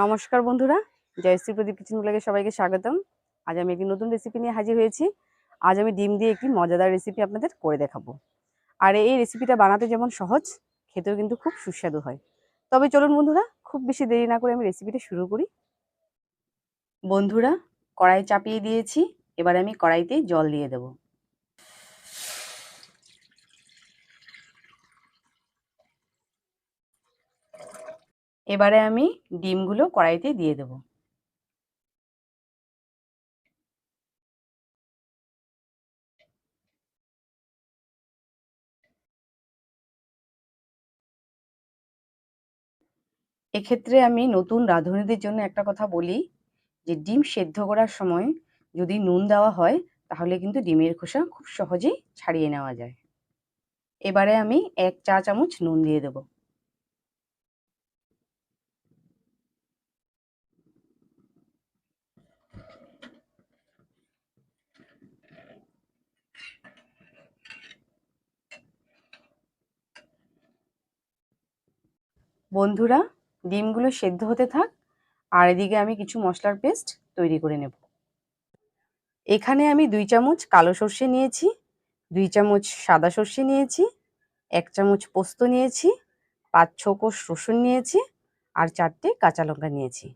নমস্কার বন্ধুরা জয়শ্রী প্রদীপ কিচেন ব্লগে সবাইকে স্বাগতম। আজ আমি একটি নতুন রেসিপি নিয়ে হাজির হয়েছি। আজ আমি ডিম দিয়ে একটি মজাদার রেসিপি আপনাদের করে দেখাবো। আর এই রেসিপিটা বানাতে যেমন সহজ, খেতেও কিন্তু খুব সুস্বাদু হয়। তবে চলুন বন্ধুরা, খুব বেশি দেরি না করে আমি রেসিপিটা শুরু করি। বন্ধুরা, কড়াই চাপিয়ে দিয়েছি, এবার আমি কড়াইতে জল দিয়ে দেবো। এবারে আমি ডিমগুলো কড়াইতে দিয়ে দেব। এক্ষেত্রে আমি নতুন রাঁধুনিদের জন্য একটা কথা বলি যে, ডিম সেদ্ধ করার সময় যদি নুন দেওয়া হয়, তাহলে কিন্তু ডিমের খোসা খুব সহজেই ছাড়িয়ে নেওয়া যায়। এবারে আমি এক চা চামচ নুন দিয়ে দেবো। বন্ধুরা, ডিমগুলো সেদ্ধ হতে থাক, আর এদিকে আমি কিছু মশলার পেস্ট তৈরি করে নেব। এখানে আমি দুই চামচ কালো সর্ষে নিয়েছি, দুই চামচ সাদা সর্ষে নিয়েছি, এক চামচ পোস্ত নিয়েছি, পাঁচ ছ কোষ রসুন নিয়েছি, আর চারটে কাঁচা লঙ্কা নিয়েছি।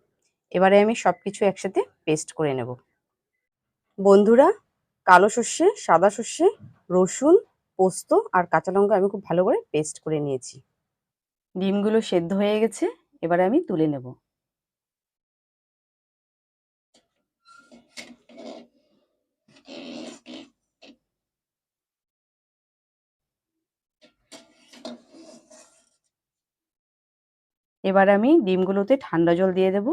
এবারে আমি সব কিছু একসাথে পেস্ট করে নেব। বন্ধুরা, কালো সর্ষে, সাদা সর্ষে, রসুন, পোস্ত আর কাঁচা লঙ্কা আমি খুব ভালো করে পেস্ট করে নিয়েছি। ডিমগুলো সেদ্ধ হয়ে গেছে, এবারে আমি তুলে নেব। এবার আমি ডিমগুলোতে ঠান্ডা জল দিয়ে দেব।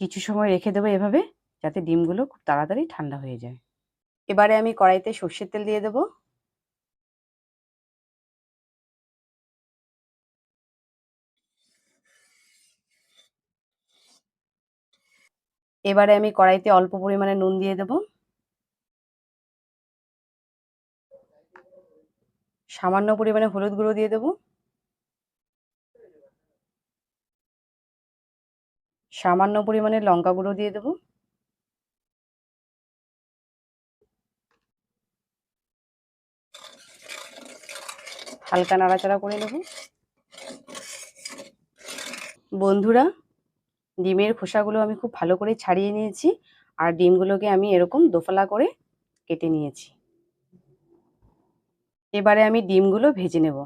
কিছু সময় রেখে দেবো এভাবে, যাতে ডিমগুলো খুব তাড়াতাড়ি ঠান্ডা হয়ে যায়। এবারে আমি কড়াইতে সর্ষের তেল দিয়ে দেব। এবারে আমি কড়াইতে অল্প পরিমাণে নুন দিয়ে দেব। সামান্য পরিমাণে হলুদ গুঁড়ো দিয়ে দেব। সামান্য পরিমাণে লঙ্কা গুঁড়ো দিয়ে দেবো। হালকা নাড়াচাড়া করে নেব। বন্ধুরা, ডিমের খোসাগুলো আমি খুব ভালো করে ছাড়িয়ে নিয়েছি আর ডিমগুলোকে আমি এরকম দোফলা করে কেটে নিয়েছি। এবারে আমি ডিমগুলো ভেজে নেব।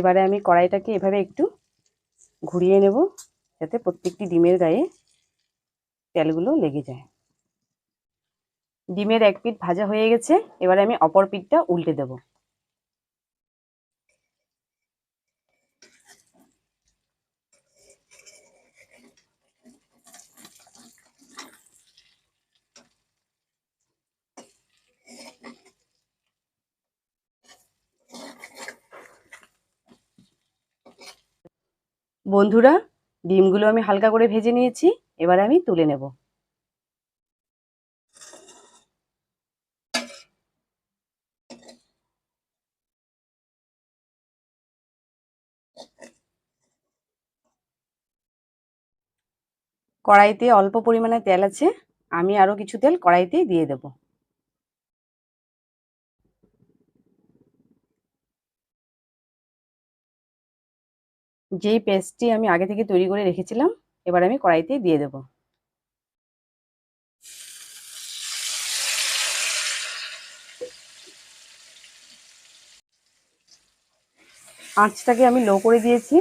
এবারে আমি কড়াইটাকে এভাবে একটু ঘুরিয়ে নেব যাতে প্রত্যেকটি ডিমের গায়ে তেলগুলো লেগে যায়। ডিমের এক পিঠ ভাজা হয়ে গেছে, এবারে আমি অপর পিঠটা উল্টে দেব। বন্ধুরা, ডিমগুলো আমি হালকা করে ভেজে নিয়েছি, এবার আমি তুলে নেব। কড়াইতে অল্প পরিমাণে তেল আছে, আমি আরও কিছু তেল কড়াইতে দিয়ে দেবো। যেই পেস্টটি আমি আগে থেকে তৈরি করে রেখেছিলাম, এবার আমি কড়াইতে দিয়ে দেব। আঁচটাকে আমি লো করে দিয়েছি।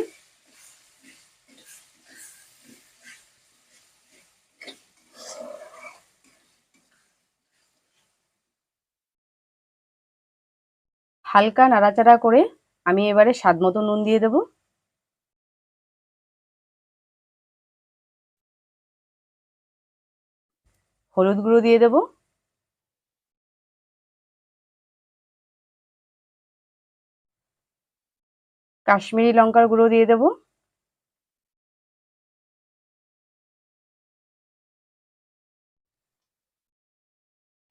হালকা নাড়াচাড়া করে আমি এবারে স্বাদ মতো নুন দিয়ে দেবো। হলুদ গুঁড়ো দিয়ে দেব। কাশ্মীরি লঙ্কার গুঁড়ো দিয়ে দেব।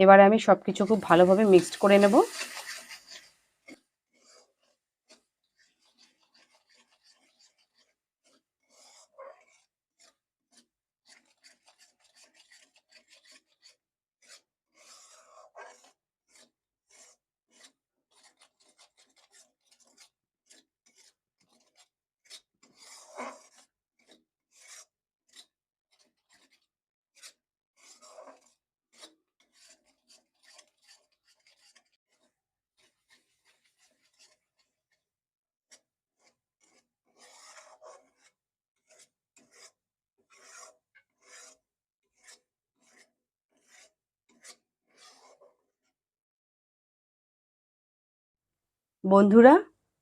এবারে আমি সবকিছু খুব ভালোভাবে মিক্সড করে নেব। বন্ধুরা,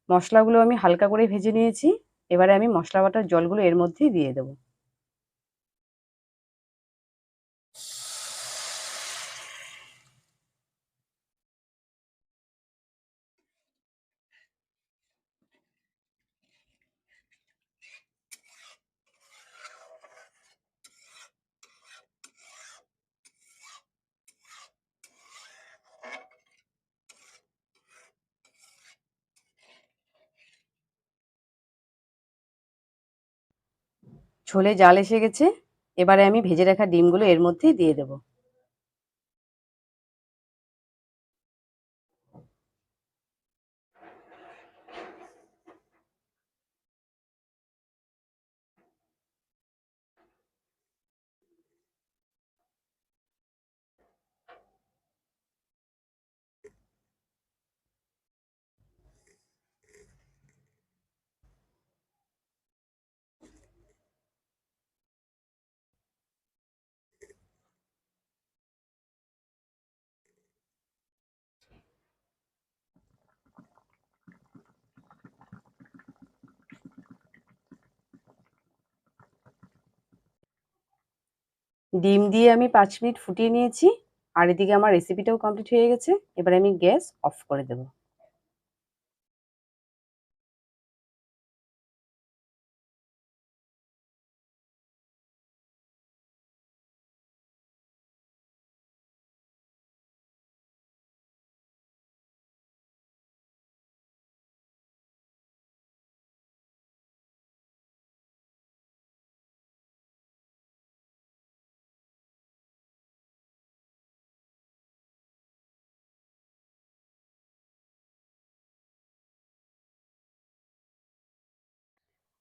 মশলাগুলো আমি হালকা করে ভেজে নিয়েছি। এবারে আমি মশলা বাটার জলগুলো এর মধ্যেই দিয়ে দেবো। ছোলে জাল এসে গেছে এবারে আমি ভেজে রাখা ডিমগুলো এর মধ্যেই দিয়ে দেব। ডিম দিয়ে আমি পাঁচ মিনিট ফুটিয়ে নিয়েছি, আর এদিকে আমার রেসিপিটাও কমপ্লিট হয়ে গেছে। এবার আমি গ্যাস অফ করে দেবো।